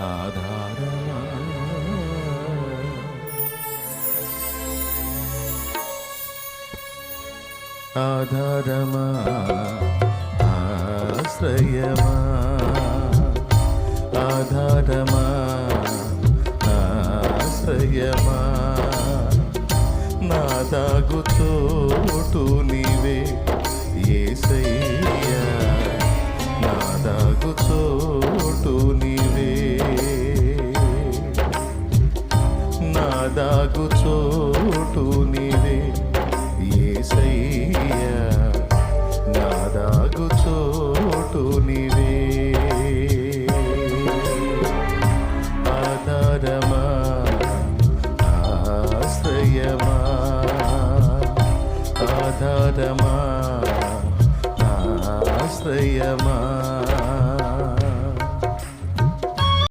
ఆధారమా? ఆధారమా? ఆశ్రయమా? ఆధారమా? ఆశ్రయమా? నా దాగు చోటు నీవే ఏసయ్యా దాగు చోటు నీవే. ఏసయ్యా నా దాగు చోటు నీవే. ఆధారమా ఆశ్రయమా? ఆధారమా ఆశ్రయమా?